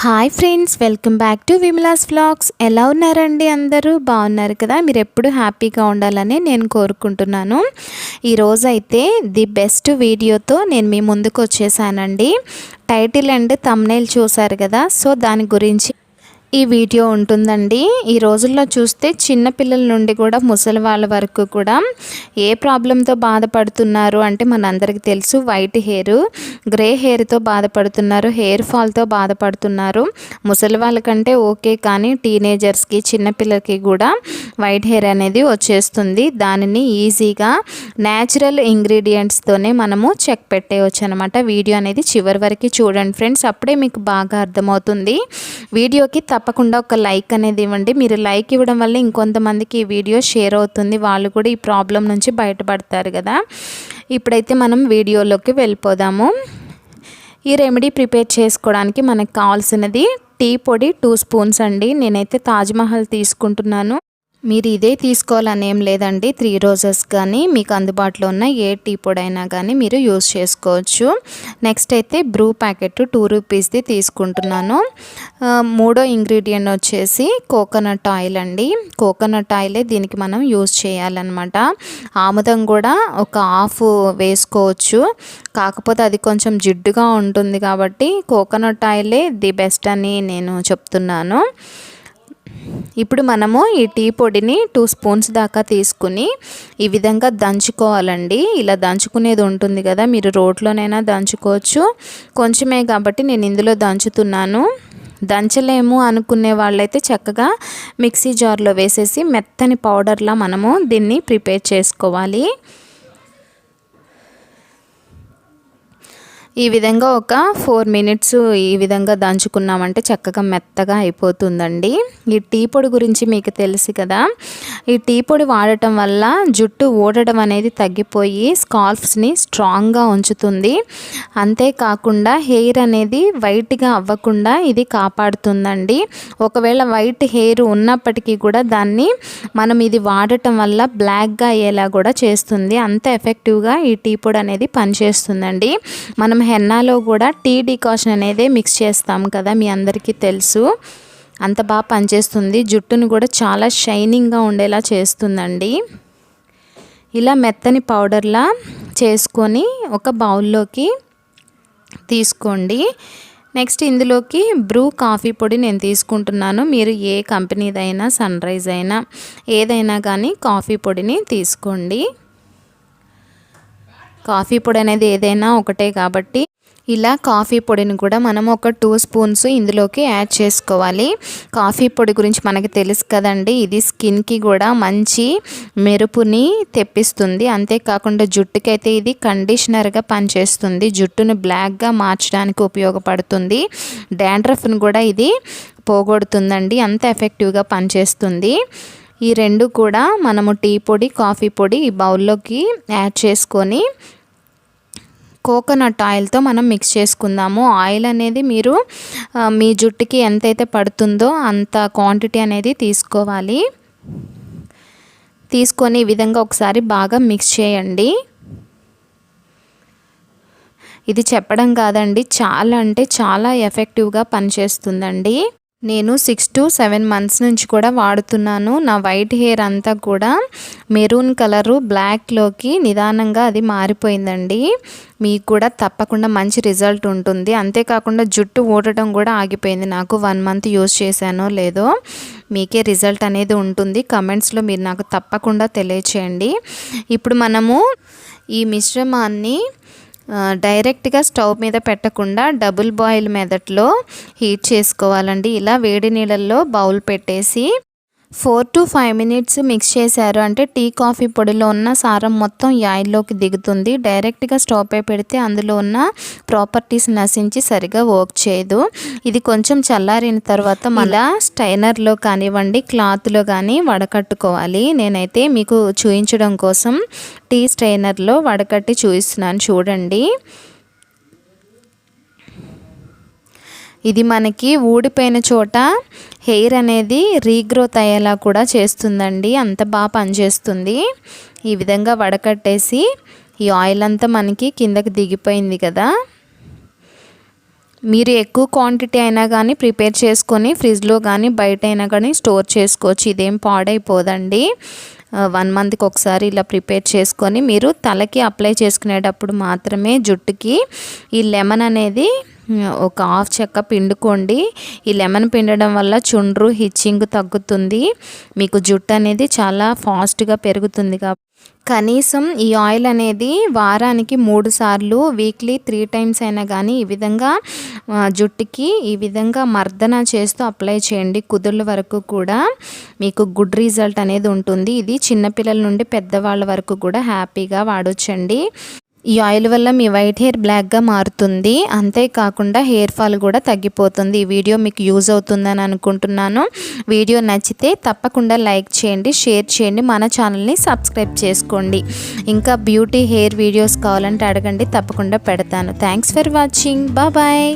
Hi friends welcome back to Vimala's vlogs. ఎలా ఉన్నారండి అందరూ? బాగున్నారు కదా? మీరు ఎప్పుడు హ్యాపీగా ఉండాలని నేను కోరుకుంటున్నాను. ఈరోజు అయితే ది బెస్ట్ వీడియోతో నేను మీ ముందుకు వచ్చేసానండి. టైటిల్ అండ్ తమ్నైల్ చూసారు కదా? సో దాని గురించి ఈ వీడియో ఉంటుందండి. ఈ రోజుల్లో చూస్తే చిన్నపిల్లల నుండి కూడా ముసలి వాళ్ళ వరకు కూడా ఏ ప్రాబ్లంతో బాధపడుతున్నారు అంటే మనందరికీ తెలుసు వైట్ హెయిర్ గ్రే హెయిర్తో బాధపడుతున్నారు హెయిర్ ఫాల్తో బాధపడుతున్నారు. ముసలి వాళ్ళకంటే ఓకే కానీ టీనేజర్స్కి చిన్నపిల్లలకి కూడా వైట్ హెయిర్ అనేది వచ్చేస్తుంది. దానిని ఈజీగా న్యాచురల్ ఇంగ్రీడియంట్స్తోనే మనము చెక్ పెట్టేయచ్చు అనమాట వీడియో అనేది చివరి వరకు చూడండి ఫ్రెండ్స్. అప్పుడే మీకు బాగా అర్థమవుతుంది. వీడియోకి తప్పకుండా ఒక లైక్ అనేది ఇవ్వండి. మీరు లైక్ ఇవ్వడం వల్ల ఇంకొంతమందికి ఈ వీడియో షేర్ అవుతుంది. వాళ్ళు కూడా ఈ ప్రాబ్లం నుంచి బయటపడతారు కదా. ఇప్పుడైతే మనం వీడియోలోకి వెళ్ళిపోదాము. ఈ రెమెడీ ప్రిపేర్ చేసుకోవడానికి మనకు కావాల్సినది టీ పొడి టూ స్పూన్స్ అండి. నేనైతే తాజ్మహల్ తీసుకుంటున్నాను. మీరు ఇదే తీసుకోవాలని ఏం లేదండి. త్రీ రోజెస్ కానీ మీకు అందుబాటులో ఉన్న ఏ టీ పొడి అయినా కానీ మీరు యూస్ చేసుకోవచ్చు. నెక్స్ట్ అయితే బ్రూ ప్యాకెట్ టూ రూపీస్ది తీసుకుంటున్నాను. మూడో ఇంగ్రీడియంట్ వచ్చేసి కోకోనట్ ఆయిల్ అండి. కోకోనట్ ఆయిలే దీనికి మనం యూస్ చేయాలన్నమాట. ఆముదం కూడా ఒక హాఫ్ వేసుకోవచ్చు. కాకపోతే అది కొంచెం జిడ్డుగా ఉంటుంది కాబట్టి కోకోనట్ ఆయిలే ది బెస్ట్ అని నేను చెప్తున్నాను. ఇప్పుడు మనము ఈ టీ పొడిని టూ స్పూన్స్ దాకా తీసుకుని ఈ విధంగా దంచుకోవాలండి. ఇలా దంచుకునేది ఉంటుంది కదా మీరు రోట్లోనైనా దంచుకోవచ్చు. కొంచెమే కాబట్టి నేను ఇందులో దంచుతున్నాను. దంచలేము అనుకునే వాళ్ళైతే చక్కగా మిక్సీ జార్లో వేసేసి మెత్తని పౌడర్లా మనము దీన్ని ప్రిపేర్ చేసుకోవాలి. ఈ విధంగా ఒక ఫోర్ మినిట్స్ ఈ విధంగా దంచుకున్నామంటే చక్కగా మెత్తగా అయిపోతుందండి. ఈ టీ పొడి గురించి మీకు తెలుసు కదా ఈ టీ పొడి వాడటం వల్ల జుట్టు ఊడటం అనేది తగ్గిపోయి స్కాల్ఫ్స్ని స్ట్రాంగ్గా ఉంచుతుంది. అంతేకాకుండా హెయిర్ అనేది వైట్గా అవ్వకుండా ఇది కాపాడుతుందండి. ఒకవేళ వైట్ హెయిర్ ఉన్నప్పటికీ కూడా దాన్ని మనం ఇది వాడటం వల్ల బ్లాక్గా అయ్యేలా కూడా చేస్తుంది. అంత ఎఫెక్టివ్గా ఈ టీ పొడి అనేది పనిచేస్తుందండి. మనం హెన్నాలో కూడా టీ డికాషన్ అనేది మిక్స్ చేస్తాం కదా మీ అందరికీ తెలుసు. అంత బాగా పనిచేస్తుంది. జుట్టును కూడా చాలా షైనింగ్గా ఉండేలా చేస్తుందండి. ఇలా మెత్తని పౌడర్లా చేసుకొని ఒక బౌల్లోకి తీసుకోండి. నెక్స్ట్ ఇందులోకి బ్రూ కాఫీ పొడి నేను తీసుకుంటున్నాను. మీరు ఏ కంపెనీదైనా సన్ రైజ్ అయినా ఏదైనా కానీ కాఫీ పొడిని తీసుకోండి. కాఫీ పొడి అనేది ఏదైనా ఒకటే కాబట్టి ఇలా కాఫీ పొడిని కూడా మనం ఒక టూ స్పూన్స్ ఇందులోకి యాడ్ చేసుకోవాలి. కాఫీ పొడి గురించి మనకి తెలుసు కదండి ఇది స్కిన్కి కూడా మంచి మెరుపుని తెప్పిస్తుంది. అంతేకాకుండా జుట్టుకైతే ఇది కండిషనర్గా పనిచేస్తుంది. జుట్టును బ్లాక్గా మార్చడానికి ఉపయోగపడుతుంది. డాండ్రఫ్ను కూడా ఇది పోగొడుతుందండి అంత ఎఫెక్టివ్గా పనిచేస్తుంది. ఈ రెండు కూడా మనము టీ పొడి కాఫీ పొడి ఈ బౌల్లోకి యాడ్ చేసుకొని కోకోనట్ ఆయిల్తో మనం మిక్స్ చేసుకుందాము. ఆయిల్ అనేది మీరు మీ జుట్టుకి ఎంతైతే పడుతుందో అంత క్వాంటిటీ అనేది తీసుకోవాలి. తీసుకొని ఈ విధంగా ఒకసారి బాగా మిక్స్ చేయండి. ఇది చెప్పడం కాదండి చాలా అంటే చాలా ఎఫెక్టివ్గా పనిచేస్తుందండి. నేను సిక్స్ టు సెవెన్ మంత్స్ నుంచి కూడా వాడుతున్నాను. నా వైట్ హెయిర్ అంతా కూడా మెరూన్ కలరు బ్లాక్లోకి నిదానంగా అది మారిపోయిందండి. మీకు కూడా తప్పకుండా మంచి రిజల్ట్ ఉంటుంది. అంతేకాకుండా జుట్టు ఊడటం కూడా ఆగిపోయింది. నాకు వన్ మంత్ యూస్ చేశానో లేదో మీకే రిజల్ట్ అనేది ఉంటుంది. కమెంట్స్లో మీరు నాకు తప్పకుండా తెలియచేయండి. ఇప్పుడు మనము ఈ మిశ్రమాన్ని డైరెక్ట్గా స్టవ్ మీద పెట్టకుండా డబుల్ బాయిల్ మెథడ్లో హీట్ చేసుకోవాలండి. ఇలా వేడి నీళ్ళల్లో బౌల్ పెట్టేసి four to five minutes mix చేశారు. అంటే టీ కాఫీ పొడిలో ఉన్న సారం మొత్తం ఈ ఆయిల్లోకి దిగుతుంది. డైరెక్ట్గా స్టవ్ పై పెడితే అందులో ఉన్న ప్రాపర్టీస్ నశించి సరిగా వర్క్ చేయదు. ఇది కొంచెం చల్లారిన తర్వాత మళ్ళా స్టైనర్లో కానివ్వండి క్లాత్లో కానీ వడకట్టుకోవాలి. నేనైతే మీకు చూపించడం కోసం టీ స్టైనర్లో వడకట్టి చూపిస్తున్నాను చూడండి. ఇది మనకి ఊడిపోయిన చోట హెయిర్ అనేది రీగ్రోత్ అయ్యేలా కూడా చేస్తుందండి. అంత బాగా పనిచేస్తుంది. ఈ విధంగా వడకట్టేసి ఈ ఆయిల్ అంతా మనకి కిందకి దిగిపోయింది కదా. మీరు ఎక్కువ క్వాంటిటీ అయినా కానీ ప్రిపేర్ చేసుకొని ఫ్రిడ్జ్లో కానీ బయట అయినా కానీ స్టోర్ చేసుకోవచ్చు. ఇదేం పాడైపోదండి. వన్ మంత్కి ఒకసారి ఇలా ప్రిపేర్ చేసుకొని మీరు తలకి అప్లై చేసుకునేటప్పుడు మాత్రమే జుట్టుకి ఈ లెమన్ అనేది ఒక హాఫ్ చెక్క పిండుకోండి. ఈ లెమన్ పిండడం వల్ల చుండ్రు హిచ్చింగ్ తగ్గుతుంది. మీకు జుట్టు అనేది చాలా ఫాస్ట్గా పెరుగుతుంది కాబట్టి కనీసం ఈ ఆయిల్ అనేది వారానికి మూడు సార్లు వీక్లీ త్రీ టైమ్స్ అయినా కానీ ఈ విధంగా జుట్టుకి ఈ విధంగా మర్దన చేస్తూ అప్లై చేయండి. కుదుళ్ళ వరకు కూడా మీకు గుడ్ రిజల్ట్ అనేది ఉంటుంది. ఇది చిన్నపిల్లల నుండి పెద్దవాళ్ళ వరకు కూడా హ్యాపీగా వాడొచ్చండి. ఈ ఆయిల్ వల్ల మీ వైట్ హెయిర్ బ్లాక్గా మారుతుంది. అంతేకాకుండా హెయిర్ ఫాల్ కూడా తగ్గిపోతుంది. ఈ వీడియో మీకు యూజ్ అవుతుందని అనుకుంటున్నాను. వీడియో నచ్చితే తప్పకుండా లైక్ చేయండి షేర్ చేయండి మన ఛానల్ని సబ్స్క్రైబ్ చేసుకోండి. ఇంకా బ్యూటీ హెయిర్ వీడియోస్ కావాలంటే అడగండి తప్పకుండా పెడతాను. Thanks for watching. బాయ్.